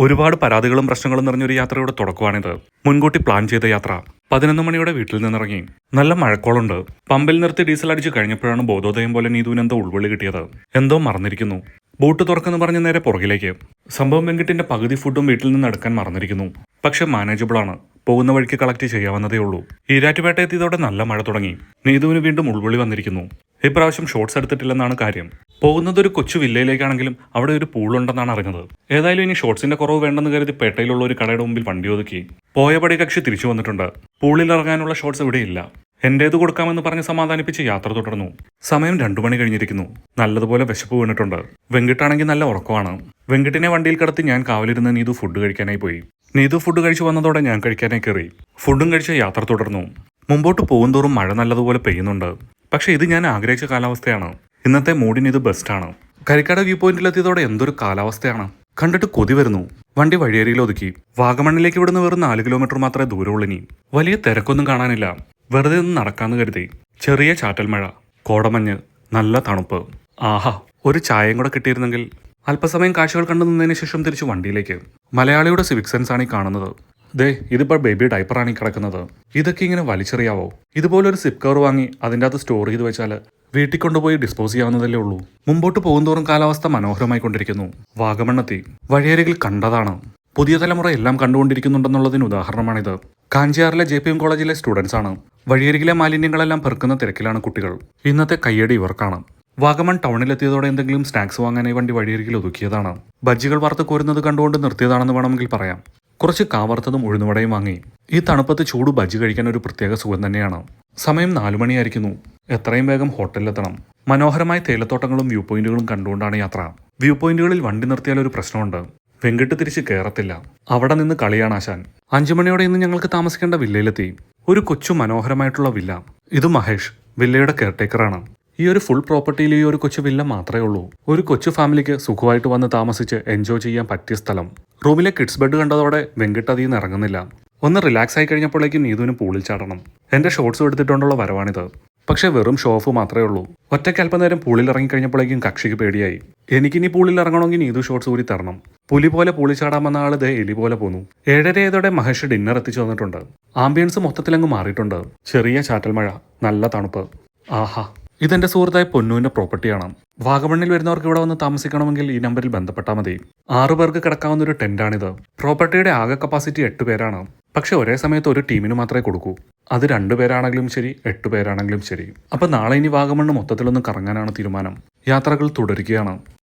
ഒരുപാട് പരാതികളും പ്രശ്നങ്ങളും നിറഞ്ഞൊരു യാത്രയുടെ തുടക്കമാണിത്. മുൻകൂട്ടി പ്ലാൻ ചെയ്ത യാത്ര. പതിനൊന്ന് മണിയോടെ വീട്ടിൽ നിന്നിറങ്ങി. നല്ല മഴക്കോളുണ്ട്. പമ്പിൽ നിർത്തി ഡീസൽ അടിച്ച് കഴിഞ്ഞപ്പോഴാണ് ബോധോദയം പോലെ നീതുവിന് എന്തോ ഉൾവിളി കിട്ടിയത്. എന്തോ മറന്നിരിക്കുന്നു. ബോട്ട് തുറക്കുന്നു പറഞ്ഞ് നേരെ പുറകിലേക്ക്. സംഭവം വെങ്കിട്ടിന്റെ പകുതി ഫുഡും വീട്ടിൽ നിന്ന് എടുക്കാൻ മറന്നിരിക്കുന്നു. പക്ഷെ മാനേജബിൾ ആണ് പോകുന്ന വഴിക്ക് കളക്ട് ചെയ്യാവുന്നതേ ഉള്ളൂ. ഈരാറ്റുപേട്ട എത്തിയതോടെ നല്ല മഴ തുടങ്ങി. നീതുവിന് വീണ്ടും ഉൾവിളി വന്നിരിക്കുന്നു. ഇപ്രാവശ്യം ഷോർട്സ് എടുത്തിട്ടില്ലെന്നാണ് കാര്യം. പോകുന്നത് ഒരു കൊച്ചു വില്ലയിലേക്കാണെങ്കിലും അവിടെ ഒരു പൂളുണ്ടെന്നാണ് അറിഞ്ഞത്. ഏതായാലും ഇനി ഷോർട്സിന്റെ കുറവ് വേണ്ടെന്ന് കരുതി പേട്ടയിലുള്ള ഒരു കടയുടെ മുമ്പിൽ വണ്ടി ഒതുക്കി. പോയപടി കക്ഷി തിരിച്ചു വന്നിട്ടുണ്ട്. പൂളിൽ ഇറങ്ങാനുള്ള ഷോർട്സ് ഇവിടെയില്ല. എന്റേത് കൊടുക്കാമെന്ന് പറഞ്ഞ് സമാധാനിപ്പിച്ച് യാത്ര തുടർന്നു. സമയം രണ്ടു മണി കഴിഞ്ഞിരിക്കുന്നു. നല്ലതുപോലെ വിശപ്പ് വീണിട്ടുണ്ട്. വെങ്കിട്ടാണെങ്കിൽ നല്ല ഉറക്കമാണ്. വെങ്കിട്ടിനെ വണ്ടിയിൽ കടത്തി ഞാൻ കാവലിരുന്ന് നീതു ഫുഡ് കഴിക്കാനായി പോയി. നീതു ഫുഡ് കഴിച്ചു വന്നതോടെ ഞാൻ കഴിക്കാനായി കയറി. ഫുഡും കഴിച്ച് യാത്ര തുടർന്നു. മുമ്പോട്ട് പോകുന്തോറും മഴ നല്ലതുപോലെ പെയ്യുന്നുണ്ട്. പക്ഷെ ഇത് ഞാൻ ആഗ്രഹിച്ച കാലാവസ്ഥയാണ്. ഇന്നത്തെ മൂഡിന് ഇത് ബെസ്റ്റാണ്. കരിക്കാട് വ്യൂ പോയിന്റിലെത്തിയതോടെ എന്തൊരു കാലാവസ്ഥയാണ്. കണ്ടിട്ട് കൊതി വരുന്നു. വണ്ടി വഴിയരിയിൽ ഒതുക്കി. വാഗമണ്ണിലേക്ക് ഇവിടുന്ന് വെറും നാല് കിലോമീറ്റർ മാത്രമേ ദൂരമുള്ളിനി വലിയ തിരക്കൊന്നും കാണാനില്ല. വെറുതെ ഒന്ന് നടക്കാന്ന് കരുതി. ചെറിയ ചാറ്റൽ മഴ കോടമഞ്ഞ്. നല്ല തണുപ്പ്. ആഹാ ഒരു ചായയും കൂടെ കിട്ടിയിരുന്നെങ്കിൽ. അല്പസമയം കാഴ്ചകൾ കണ്ടു നിന്നതിന് ശേഷം തിരിച്ചു വണ്ടിയിലേക്ക്. മലയാളിയുടെ സിവിക് സെൻസ് ആണ് ഈ കാണുന്നത്. ദേ ഇതിപ്പോൾ ബേബി ഡൈപ്പറാണ് ഈ കിടക്കുന്നത്. ഇതൊക്കെ ഇങ്ങനെ വലിച്ചെറിയാവോ? ഇതുപോലൊരു സിപ്പ് കവർ വാങ്ങി അതിന്റെ അകത്ത് സ്റ്റോർ ചെയ്ത് വെച്ചാൽ വീട്ടിൽ കൊണ്ടുപോയി ഡിസ്പോസ് ചെയ്യാവുന്നതല്ലേ ഉള്ളൂ. മുമ്പോട്ട് പോകുന്തോറും കാലാവസ്ഥ മനോഹരമായി കൊണ്ടിരിക്കുന്നു. വാഗമണ്ണത്തി വഴിയരികിൽ കണ്ടതാണ്. പുതിയ തലമുറ എല്ലാം കണ്ടുകൊണ്ടിരിക്കുന്നുണ്ടെന്നുള്ളതിന് ഉദാഹരണമാണിത്. കാഞ്ചിയാറിലെ ജെ പി എം കോളേജിലെ സ്റ്റുഡൻസ് ആണ്. വഴിയരികിലെ മാലിന്യങ്ങളെല്ലാം പെറുക്കുന്ന തിരക്കിലാണ് കുട്ടികൾ. ഇന്നത്തെ കയ്യടി ഇവർക്കാണ്. വാഗമൺ ടൗണിലെത്തിയതോടെ എന്തെങ്കിലും സ്നാക്സ് വാങ്ങാനായി വണ്ടി വഴിയരികിൽ ഒതുക്കിയതാണ്. ബജ്ജികൾ വറുത്ത് കോരുന്നത് കണ്ടുകൊണ്ട് നിർത്തിയതാണെന്ന് വേണമെങ്കിൽ പറയാം. കുറച്ച് കാവർത്തതും ഉഴുന്നുവടയും വാങ്ങി. ഈ തണുപ്പത്ത് ചൂട് ബജ്ജി കഴിക്കാൻ ഒരു പ്രത്യേക സുഖം തന്നെയാണ്. സമയം നാലുമണിയായിരിക്കുന്നു എത്രയും വേഗം ഹോട്ടലിലെത്തണം. മനോഹരമായ തേയിലത്തോട്ടങ്ങളും വ്യൂ പോയിന്റുകളും കണ്ടുകൊണ്ടാണ് യാത്ര. വ്യൂ പോയിന്റുകളിൽ വണ്ടി നിർത്തിയാൽ ഒരു പ്രശ്നമുണ്ട്. വെങ്കിട്ട് തിരിച്ച് കയറത്തില്ല അവിടെ നിന്ന് കളിയാണ് ആശാൻ. അഞ്ചു മണിയോടെ ഇന്ന് ഞങ്ങൾക്ക് താമസിക്കേണ്ട വില്ലയിലെത്തി. ഒരു കൊച്ചു മനോഹരമായിട്ടുള്ള വില്ല. ഇത് മഹേഷ് വില്ലയുടെ കെയർടേക്കറാണ്. ഈ ഒരു ഫുൾ പ്രോപ്പർട്ടിയിൽ ഈ ഒരു കൊച്ചു വില്ല മാത്രമേ ഉള്ളൂ. ഒരു കൊച്ചു ഫാമിലിക്ക് സുഖമായിട്ട് വന്ന് താമസിച്ച് എൻജോയ് ചെയ്യാൻ പറ്റിയ സ്ഥലം. റൂമിലെ കിഡ്സ് ബെഡ് കണ്ടതോടെ വെങ്കിട്ട് അതിൽ നിന്ന് ഇറങ്ങുന്നില്ല. ഒന്ന് റിലാക്സ് ആയി കഴിഞ്ഞപ്പോഴേക്കും നീതുവിന് പൂളിൽ ചാടണം. എന്റെ ഷോർട്സ് എടുത്തിട്ടുണ്ടുള്ള വരവാണിത്. പക്ഷെ വെറും ഷോഫ് മാത്രമേ ഉള്ളൂ. ഒറ്റയ്ക്ക് അല്പനേരം പൂളിൽ ഇറങ്ങിക്കഴിഞ്ഞപ്പോഴേക്കും കക്ഷിക്ക് പേടിയായി. എനിക്കിനി പൂളിൽ ഇറങ്ങണമെങ്കിൽ നീതു ഷോർട്സ് കൂടി തരണം. പുലി പോലെ പൂളി ചാടാമെന്ന ആൾ ദേ എലി പോലെ പോന്നു. ഏഴരയതോടെ മഹേഷ് ഡിന്നർ എത്തിച്ചു വന്നിട്ടുണ്ട് ആംബിയൻസ് മൊത്തത്തിലങ്ങ് മാറിയിട്ടുണ്ട്. ചെറിയ ചാറ്റൽ മഴ നല്ല തണുപ്പ്. ആഹാ. ഇതെന്റെ സുഹൃത്തായ പൊന്നുവിന്റെ പ്രോപ്പർട്ടിയാണ്. വാഗമണ്ണിൽ വരുന്നവർക്ക് ഇവിടെ വന്ന് താമസിക്കണമെങ്കിൽ ഈ നമ്പറിൽ ബന്ധപ്പെട്ടാൽ മതി. ആറു പേർക്ക് കിടക്കാവുന്ന ഒരു ടെന്റാണിത്. പ്രോപ്പർട്ടിയുടെ ആകെ കപ്പാസിറ്റി എട്ട് പേരാണ്. പക്ഷെ ഒരേ സമയത്ത് ഒരു ടീമിന് മാത്രമേ കൊടുക്കൂ. അത് രണ്ടു പേരാണെങ്കിലും ശരി എട്ട് പേരാണെങ്കിലും ശരി. അപ്പൊ നാളെ ഇനി വാഗമണ്ണ് മൊത്തത്തിലൊന്ന് കറങ്ങാനാണ് തീരുമാനം. യാത്രകൾ തുടരുകയാണ്.